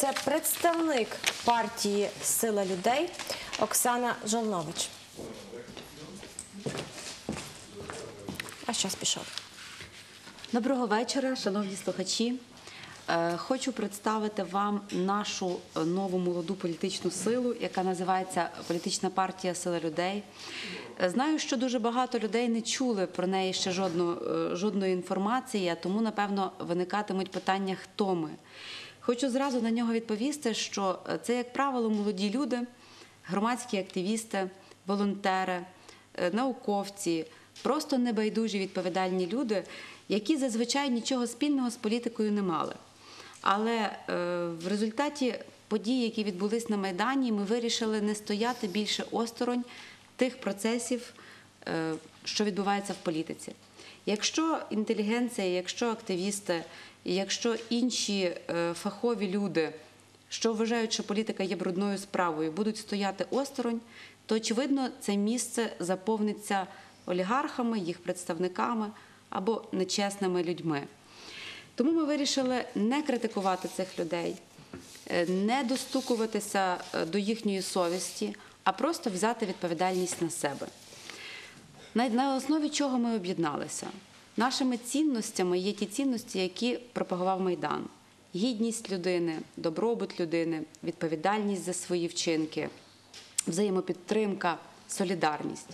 Це представник партії Сила людей Оксана Жолнович. А зараз пішов. Доброго вечора, шановні слухачі. Е, Хочу представити вам нашу нову молоду політичну силу, яка називається Політична партія Сила людей. Е, Знаю, що дуже багато людей не чули про неї ще жодну, е, жодної інформації, тому, напевно, виникатимуть питання, хто ми. Хочу зразу на нього відповісти, що е, це, як правило, молоді люди, громадські активісти, волонтери, е, науковці, просто небайдужі відповідальні люди, які зазвичай нічого спільного з політикою не мали. Але е, в результаті подій, які відбулись на Майдані, ми вирішили не стояти більше осторонь тих процесів, що відбуваються в політиці. Якщо інтелігенція, якщо активісти, якщо інші е, фахові люди, що вважають, що політика є брудною справою, будуть стояти осторонь, то очевидно це місце заповниться олігархами, їх представниками або нечесними людьми. Тому ми вирішили не критикувати цих людей, е, не достукуватися е, до їхньої совісті, а просто взяти відповідальність на себе. На, основі чого ми об'єдналися? Нашими цінностями є ті цінності, які пропагував Майдан: гідність людини, добробут людини, відповідальність за свої вчинки, взаємопідтримка, солідарність.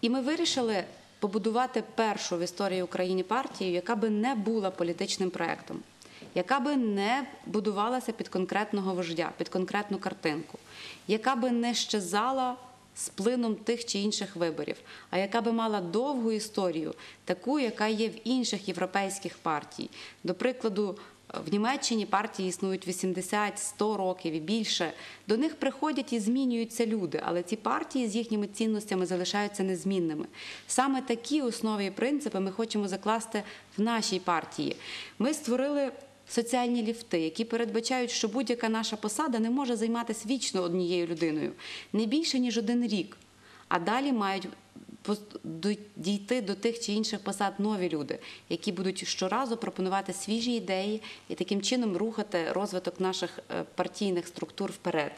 І ми вирішили побудувати першу в історії України партію, яка би не була політичним проектом, яка би не будувалася під конкретного вождя, під конкретну картинку, яка би не щезала з плином тих чи інших виборів, а яка би мала довгу історію, таку, яка є в інших європейських партій. До прикладу, в Німеччині партії існують 80-100 років і більше. До них приходять і змінюються люди, але ці партії з їхніми цінностями залишаються незмінними. Саме такі основи і принципи ми хочемо закласти в нашій партії. Ми створили. Соціальні ліфти, які передбачають, що будь-яка наша посада не може займатися вічно однією людиною, не більше ніж один рік. А далі мають дійти до тих чи інших посад нові люди, які будуть щоразу пропонувати свіжі ідеї і таким чином рухати розвиток наших е, партійних структур вперед.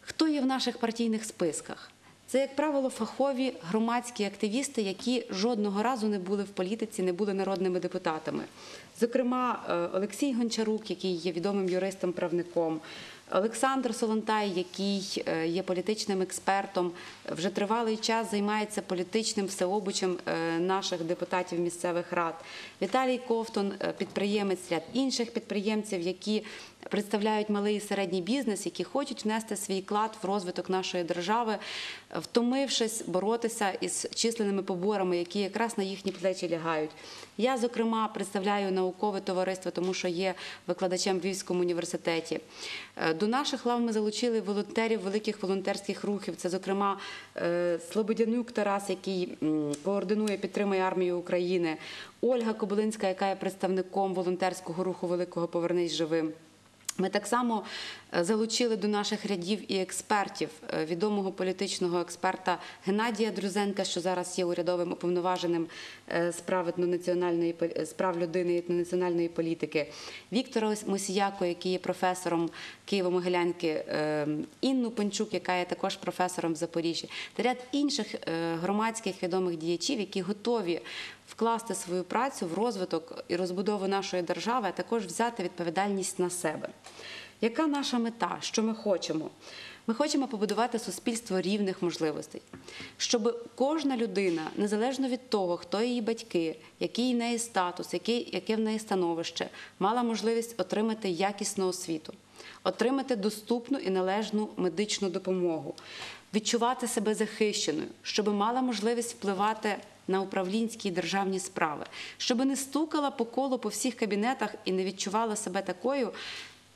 Хто є в наших партійних списках? Це, як правило, фахові громадські активісти, які жодного разу не були в політиці, не були народними депутатами. Зокрема, е, Олексій Гончарук, який є відомим юристом-правником, Олександр Солонтай, який е, є політичним експертом, вже тривалий час займається політичним всеобучем е, наших депутатів місцевих рад. Віталій Ковтун, е, підприємець, ряд інших підприємців, які представляють малий і середній бізнес, які хочуть внести свій клад в розвиток нашої держави, втомившись боротися із численними поборами, які якраз на їхні плечі лягають. Я, зокрема, представляю наукове товариство, тому що є викладачем в Львівському університеті. До наших лав ми залучили волонтерів великих волонтерських рухів. Це, зокрема, е, Слободянюк Тарас, який координує, підтримує армію України, Ольга Кобилинська, яка є представником волонтерського руху Великого Повернись живим. Ми так само залучили до наших рядів і експертів, е, відомого політичного експерта Геннадія Друзенка, що зараз є урядовим уповноваженим е, з прав етнонаціональної пол- з прав людини і етнонаціональної політики, Віктора Мосіяко, який є професором Києво-Могилянки, е, Інну Панчук, яка є також професором в Запоріжжі, та ряд інших е, громадських відомих діячів, які готові вкласти свою працю в розвиток і розбудову нашої держави, а також взяти відповідальність на себе. Яка наша мета? Що ми хочемо? Ми хочемо побудувати суспільство рівних можливостей, щоб кожна людина, незалежно від того, хто її батьки, який в неї статус, яке в неї становище, мала можливість отримати якісну освіту, отримати доступну і належну медичну допомогу, відчувати себе захищеною, щоб мала можливість впливати на управлінські і державні справи, щоб не стукала по колу по всіх кабінетах і не відчувала себе такою,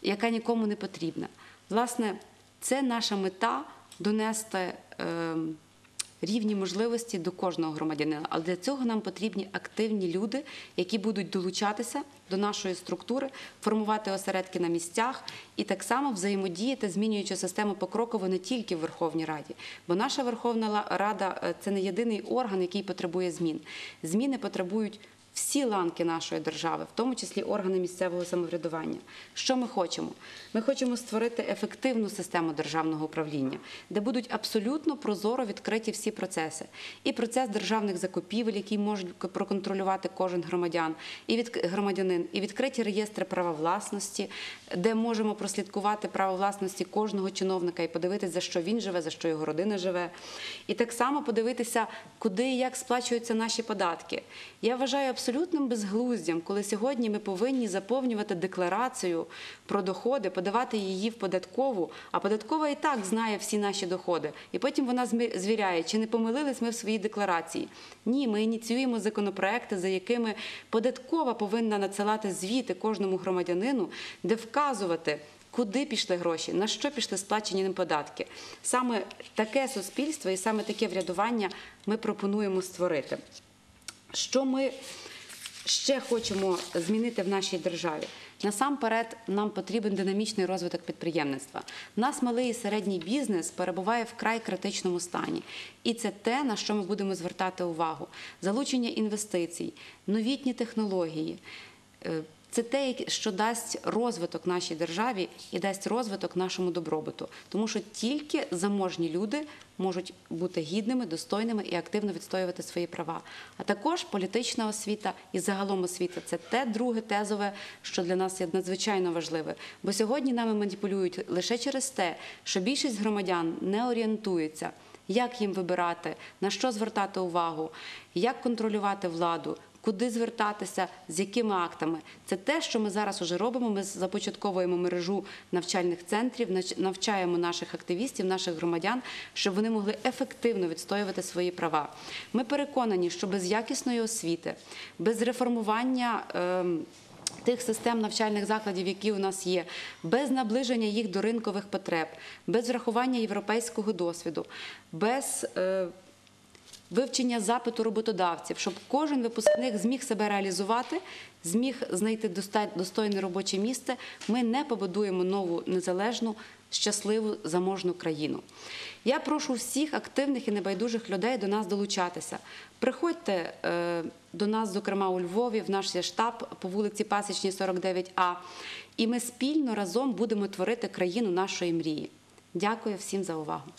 яка нікому не потрібна. Власне, це наша мета донести е, рівні можливості до кожного громадянина. Але для цього нам потрібні активні люди, які будуть долучатися до нашої структури, формувати осередки на місцях і так само взаємодіяти, змінюючи систему покроково не тільки в Верховній Раді. Бо наша Верховна Рада е, це не єдиний орган, який потребує змін. Зміни потребують всі ланки нашої держави, в тому числі органи місцевого самоврядування. Що ми хочемо? Ми хочемо створити ефективну систему державного управління, де будуть абсолютно прозоро відкриті всі процеси. І процес державних закупівель, який можуть проконтролювати кожен громадян, і від громадянин, і відкриті реєстри права власності, де можемо прослідкувати право власності кожного чиновника і подивитися, за що він живе, за що його родина живе. І так само подивитися, куди і як сплачуються наші податки. Я вважаю абсолютним безглуздям, коли сьогодні ми повинні заповнювати декларацію про доходи, подавати її в податкову, а податкова і так знає всі наші доходи. І потім вона звіряє, чи не помилились ми в своїй декларації. Ні, ми ініціюємо законопроекти, за якими податкова повинна надсилати звіти кожному громадянину, де вказувати. Куди пішли гроші, на що пішли сплачені ним податки? Саме таке суспільство і саме таке врядування ми пропонуємо створити. Що ми ще хочемо змінити в нашій державі? Насамперед, нам потрібен динамічний розвиток підприємництва. Нас малий і середній бізнес перебуває в край критичному стані, і це те, на що ми будемо звертати увагу: залучення інвестицій, новітні технології. Це те, що дасть розвиток нашій державі і дасть розвиток нашому добробуту, тому що тільки заможні люди можуть бути гідними, достойними і активно відстоювати свої права. А також політична освіта і загалом освіта це те друге тезове, що для нас є надзвичайно важливе. Бо сьогодні нами маніпулюють лише через те, що більшість громадян не орієнтується. Як їм вибирати, на що звертати увагу, як контролювати владу, куди звертатися, з якими актами. Це те, що ми зараз уже робимо. Ми започатковуємо мережу навчальних центрів, навчаємо наших активістів, наших громадян, щоб вони могли ефективно відстоювати свої права. Ми переконані, що без якісної освіти, без реформування. ем, Тих систем навчальних закладів, які у нас є, без наближення їх до ринкових потреб, без врахування європейського досвіду, без е, вивчення запиту роботодавців, щоб кожен випускник зміг себе реалізувати, зміг знайти достойне робоче місце, ми не побудуємо нову незалежну, щасливу, заможну країну. Я прошу всіх активних і небайдужих людей до нас долучатися. Приходьте е, до нас, зокрема у Львові, в наш штаб по вулиці Пасічній, 49А, і ми спільно разом будемо творити країну нашої мрії. Дякую всім за увагу.